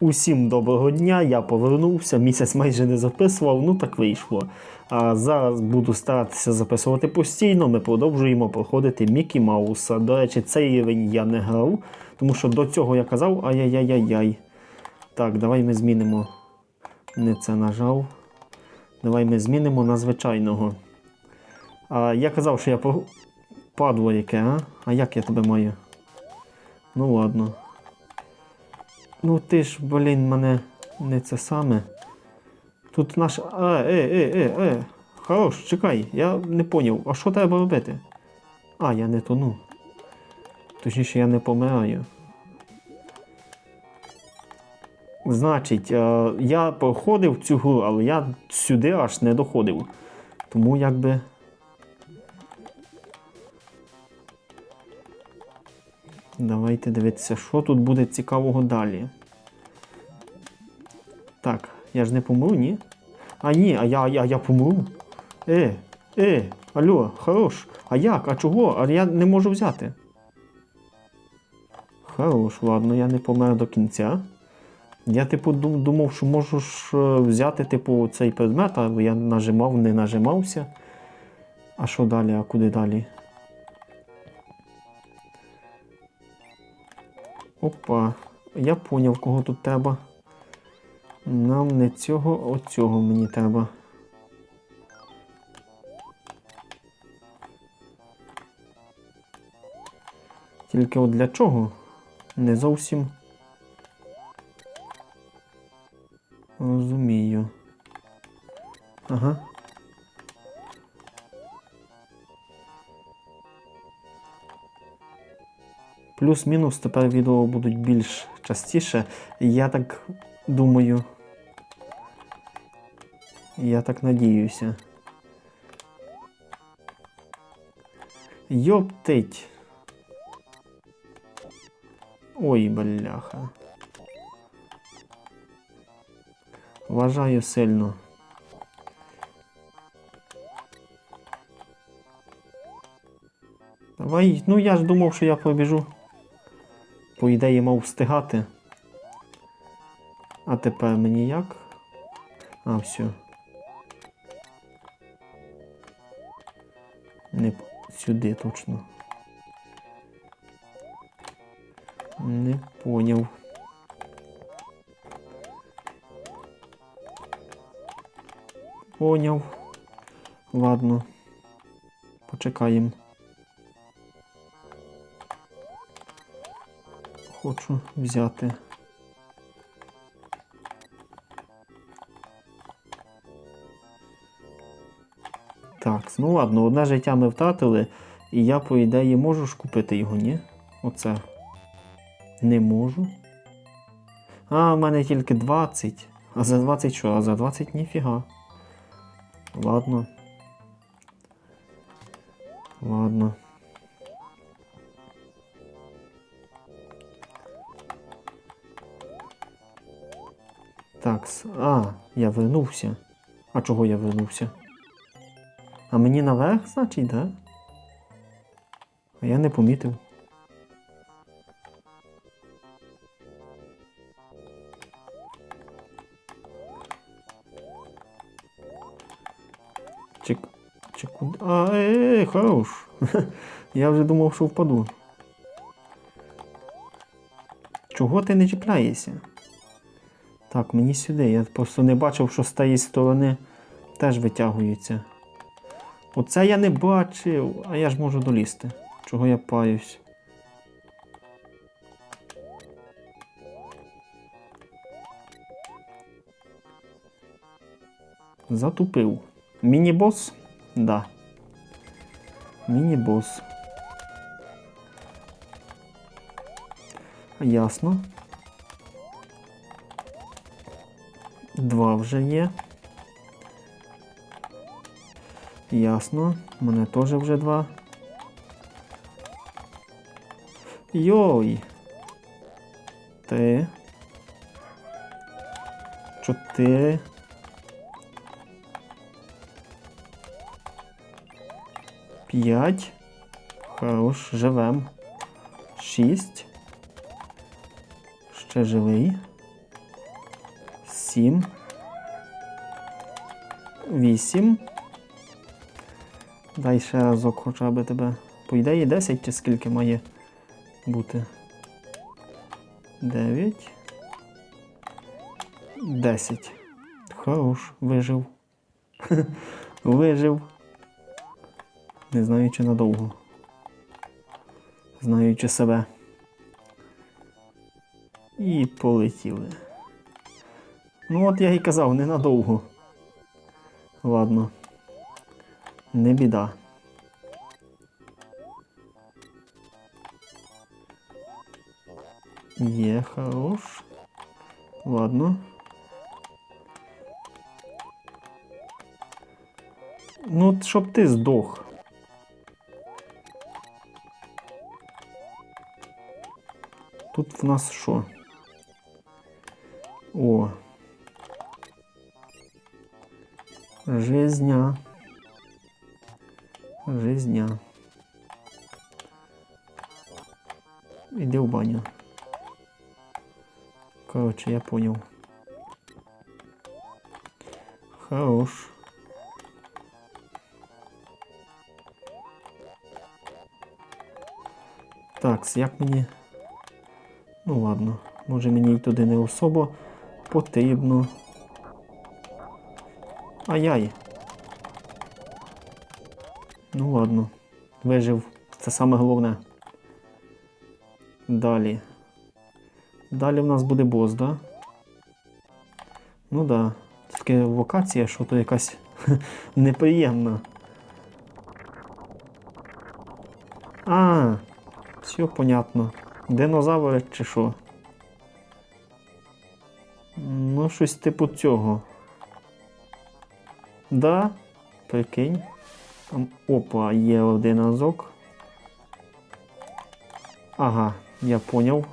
Усім доброго дня, я повернувся, місяць майже не записував, ну так вийшло. А зараз буду старатися записувати постійно. Ми продовжуємо проходити Мікі Мауса. До речі, цей рівень я не грав, тому що до цього я казав ай-яй-яй-яй. Так, давай ми змінимо. Не це нажав. Давай ми змінимо на звичайного. А, я казав, що я по... падло яке, а? А як я тебе маю? Ну ладно. Ну ти ж, блін, мене не це саме. Тут наш. А, е, е, е, е. Хорош, чекай, я не поняв. А що треба робити? А, я не тону. Точніше, я не помираю. Значить, е, я проходив цю гру, але я сюди аж не доходив. Тому якби. Давайте дивитися, що тут буде цікавого далі. Так, я ж не помру, ні? А ні, а я, я, я помру. Е, е, алло, хорош. А як? А чого? А я не можу взяти. Хорош, ладно, я не помер до кінця. Я, типу, думав, що можу ж е, взяти, типу, цей предмет, але я нажимав, не нажимався. А що далі, а куди далі? Опа, я поняв, кого тут треба. Нам не цього, оцього мені треба. Тільки от для чого? Не зовсім розумію. Ага. Плюс-мінус тепер відео будуть більш частіше. Я так думаю. Я так надіюся. Йоптить. Ой, бляха. Вважаю сильно. Давай, ну я ж думав, що я побіжу. По ідеї мав встигати. А тепер мені як? А, все. Не сюди точно. Не поняв. Поняв. Ладно. Почекаємо. Хочу взяти. Так, ну ладно, одне життя ми втратили, і я, по ідеї, можу ж купити його, ні? Оце. Не можу. А, в мене тільки 20. А за 20 що? А за 20 ніфіга. Ладно. Так, с- а, я вернувся. А чого я вернувся? А мені наверх, значить, да? А я не помітив. Чи, чи куди? А, е, е, хорош. я вже думав, що впаду. Чого ти не чіпляєшся? Так, мені сюди. Я просто не бачив, що з тієї сторони теж витягується. Оце я не бачив, а я ж можу долізти. Чого я паюсь? Затупив. Міні-бос? Да. Міні-бос. Ясно. Два вже є. Ясно. У мене теж вже два. Йой. Три. Чотири. П'ять. Хорош, живем. Шість. Ще живий. сім. Вісім. Дай ще разок хоча б тебе. По ідеї 10 чи скільки має бути? 9. 10. Хорош, вижив. вижив. Не знаю, чи надовго. Знаючи себе. І полетіли. Ну, от я і казав, ненадовго. Ладно. Не біда. Є, хорош. Ладно. Ну, щоб ти здох. Тут в нас що? Жизня. Жизня. Іди в баню. Короче, я понял. Хорош. Так, як мені. Ну ладно, може мені й туди не особо потрібно. Ай-яй. Ну ладно, вижив. Це саме головне. Далі. Далі в нас буде бос, да? Ну да. Тільки локація, що то якась неприємна. А, все понятно. Динозаври чи що? Ну, щось типу цього. Да, прикинь. Там, опа, є один разок. Ага, я поняв.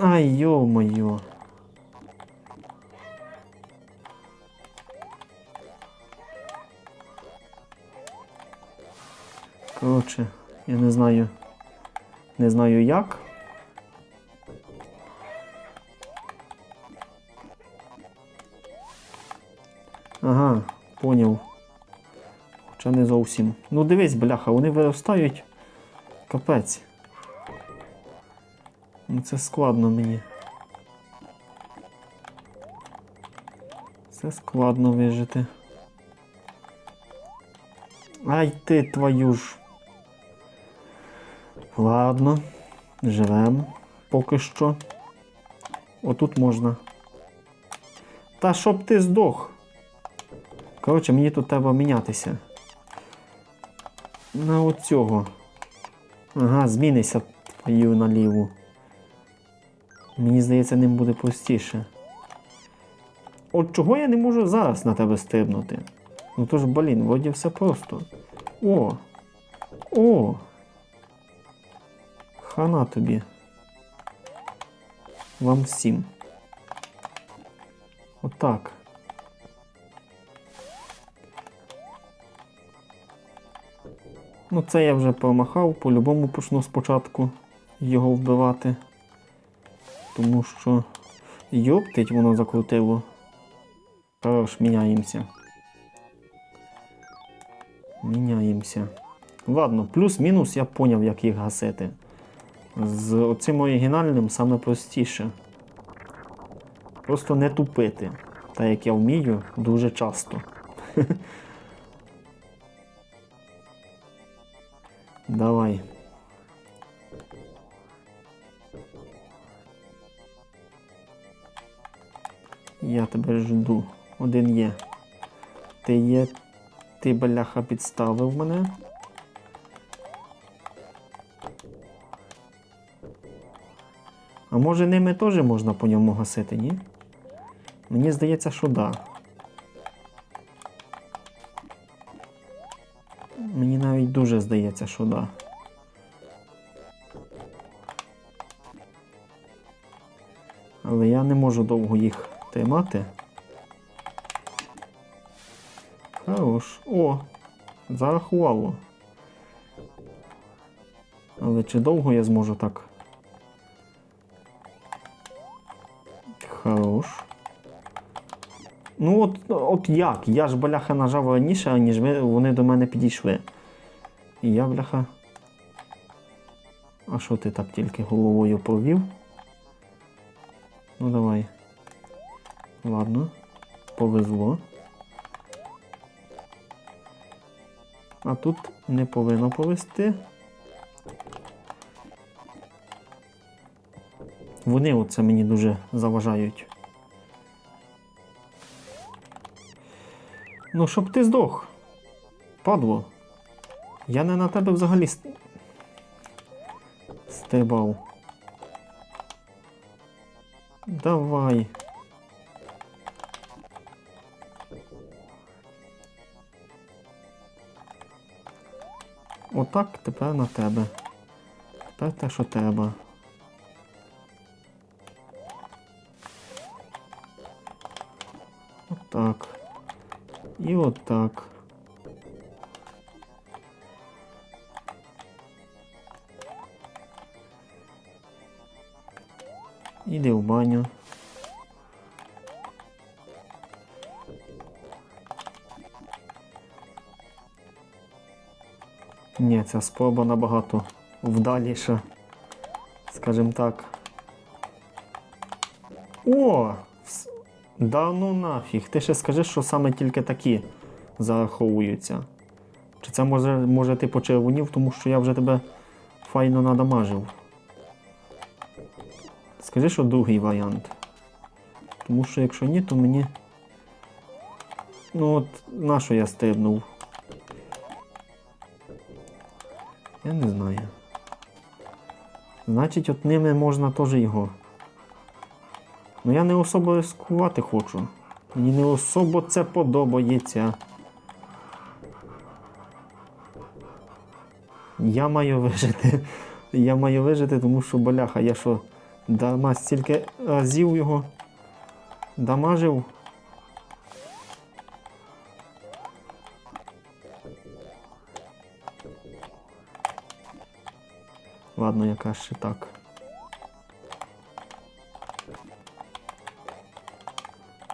Ай, ё-моё. Коротше, я не знаю. Не знаю як. Ага, поняв. Хоча не зовсім. Ну дивись, бляха, вони виростають. Капець. Ну це складно мені. Це складно вижити. Ай ти твою ж. Ладно, живем поки що. Отут можна. Та щоб ти здох. Коротше, мені тут треба мінятися. На оцього. Ага, змінися твою наліву. Мені здається, ним буде простіше. От чого я не можу зараз на тебе стрибнути? Ну то ж, блін, вроді все просто. О! О! Хана тобі. Вам всім. Отак. Ну, це я вже промахав, по-любому почну спочатку його вбивати. Тому що йоптить воно закрутило. Хорош, міняємося. Міняємося. Ладно, плюс-мінус я поняв, як їх гасити. З оцим оригінальним саме простіше. Просто не тупити. Так як я вмію дуже часто. Давай. Я тебе жду. Один є. Ти є. Ти бляха підставив мене. А може ними теж можна по ньому гасити, ні? Мені здається, що да. Мені навіть дуже здається, що да. Але я не можу довго їх тримати. Хорош. О, зарахувало. Але чи довго я зможу так? Ну от, от як? Я ж бляха нажав раніше, ніж ви, вони до мене підійшли. І я, бляха. А що ти так тільки головою провів? Ну давай. Ладно. Повезло. А тут не повинно повести. Вони оце мені дуже заважають. Ну, щоб ти здох. Падло. Я не на тебе взагалі ст... стрибав. Давай. Отак тепер на тебе. Тепер те, що треба. Отак. І отак. Іди в баню. Ні, ця спроба набагато вдаліша. Скажімо так. О! Да ну нафіг. Ти ще скажи, що саме тільки такі зараховуються. Чи це може, може ти почервонів, тому що я вже тебе файно надамажив. Скажи, що другий варіант. Тому що якщо ні, то мені. Ну от на що я стрибнув? Я не знаю. Значить, от ними можна теж його. Ну я не особо рискувати хочу. Мені не особо це подобається. Я маю вижити. Я маю вижити, тому що бляха, я що, дарма стільки разів його дамажив. Ладно, яка ще так.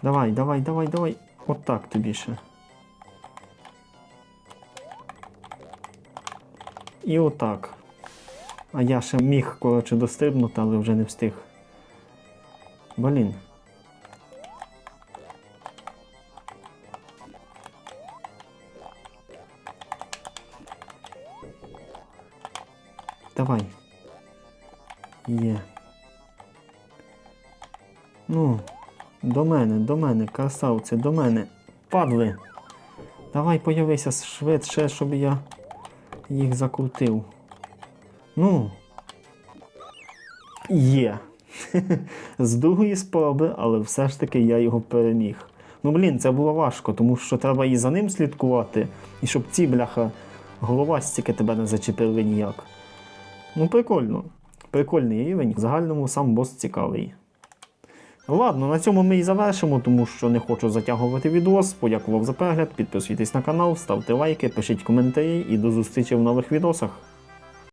Давай, давай, давай, давай. Отак тобі ще. І отак. А я ще міг, коротше, дострибнути, але вже не встиг. Блін. Давай. Є. Ну, до мене, до мене, красавці, до мене. Падли. Давай появися швидше, щоб я їх закрутив. Ну. Є. З другої спроби, але все ж таки я його переміг. Ну, блін, це було важко, тому що треба і за ним слідкувати, і щоб ці бляха головастики тебе не зачепили ніяк. Ну, прикольно. Прикольний рівень. В загальному сам бос цікавий. Ладно, на цьому ми і завершимо, тому що не хочу затягувати відос. Подякував за перегляд, підписуйтесь на канал, ставте лайки, пишіть коментарі і до зустрічі в нових відосах.